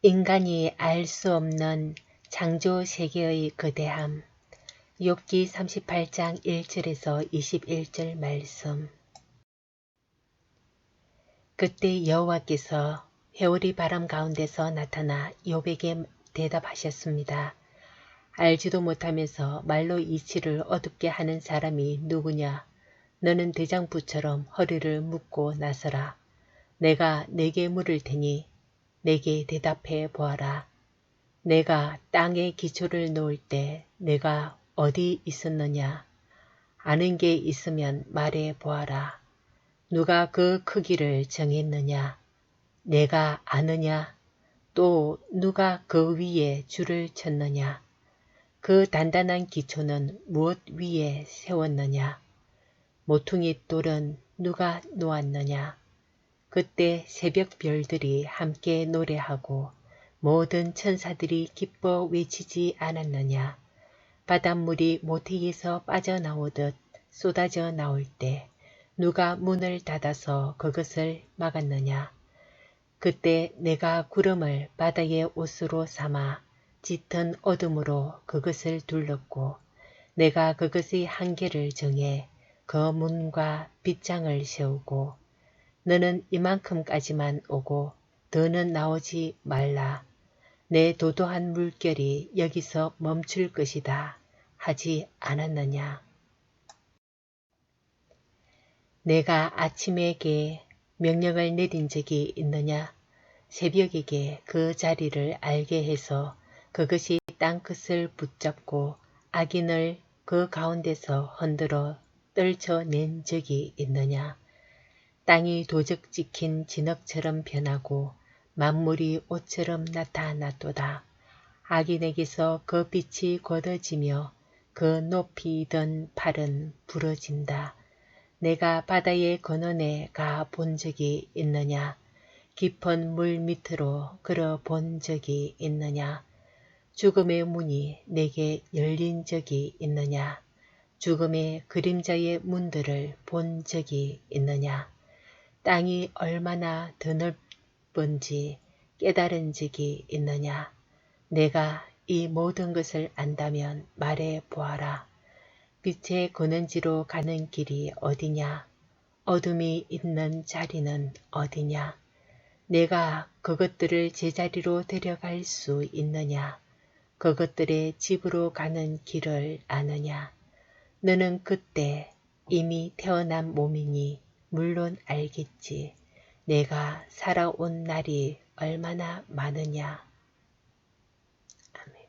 인간이 알 수 없는 창조 세계의 거대함 욥기 38장 1절에서 21절 말씀 그때 여호와께서 회오리 바람 가운데서 나타나 욥에게 대답하셨습니다. 알지도 못하면서 말로 이치를 어둡게 하는 사람이 누구냐? 너는 대장부처럼 허리를 묶고 나서라. 내가 내게 물을 테니 내게 대답해 보아라. 내가 땅에 기초를 놓을 때 내가 어디 있었느냐? 아는 게 있으면 말해 보아라. 누가 그 크기를 정했느냐? 내가 아느냐? 또 누가 그 위에 줄을 쳤느냐? 그 단단한 기초는 무엇 위에 세웠느냐? 모퉁이 돌은 누가 놓았느냐? 그때 새벽 별들이 함께 노래하고 모든 천사들이 기뻐 외치지 않았느냐. 바닷물이 모태에서 빠져나오듯 쏟아져 나올 때 누가 문을 닫아서 그것을 막았느냐. 그때 내가 구름을 바다의 옷으로 삼아 짙은 어둠으로 그것을 둘렀고 내가 그것의 한계를 정해 그 문과 빗장을 세우고 너는 이만큼까지만 오고 더는 나오지 말라. 내 도도한 물결이 여기서 멈출 것이다. 하지 않았느냐. 내가 아침에게 명령을 내린 적이 있느냐. 새벽에게 그 자리를 알게 해서 그것이 땅끝을 붙잡고 악인을 그 가운데서 흔들어 떨쳐낸 적이 있느냐. 땅이 도적 찍힌 진흙처럼 변하고 만물이 옷처럼 나타났도다. 악인에게서 그 빛이 걷어지며 그 높이던 팔은 부러진다. 내가 바다의 근원에 가 본 적이 있느냐? 깊은 물 밑으로 걸어 본 적이 있느냐? 죽음의 문이 내게 열린 적이 있느냐? 죽음의 그림자의 문들을 본 적이 있느냐? 땅이 얼마나 드넓은지 깨달은 적이 있느냐. 내가 이 모든 것을 안다면 말해 보아라. 빛의 근원지로 가는 길이 어디냐? 어둠이 있는 자리는 어디냐? 내가 그것들을 제자리로 데려갈 수 있느냐? 그것들의 집으로 가는 길을 아느냐? 너는 그때 이미 태어난 몸이니 물론 알겠지. 내가 살아온 날이 얼마나 많으냐. 아멘.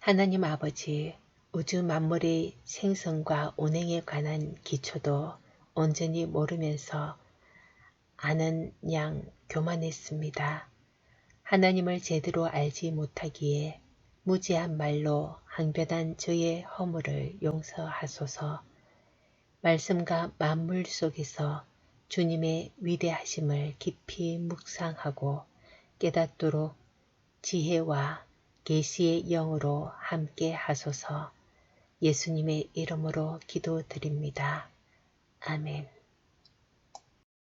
하나님 아버지, 우주 만물의 생성과 운행에 관한 기초도 온전히 모르면서 아는 양 교만했습니다. 하나님을 제대로 알지 못하기에 무지한 말로 항변한 저의 허물을 용서하소서. 말씀과 만물 속에서 주님의 위대하심을 깊이 묵상하고 깨닫도록 지혜와 계시의 영으로 함께 하소서 예수님의 이름으로 기도드립니다. 아멘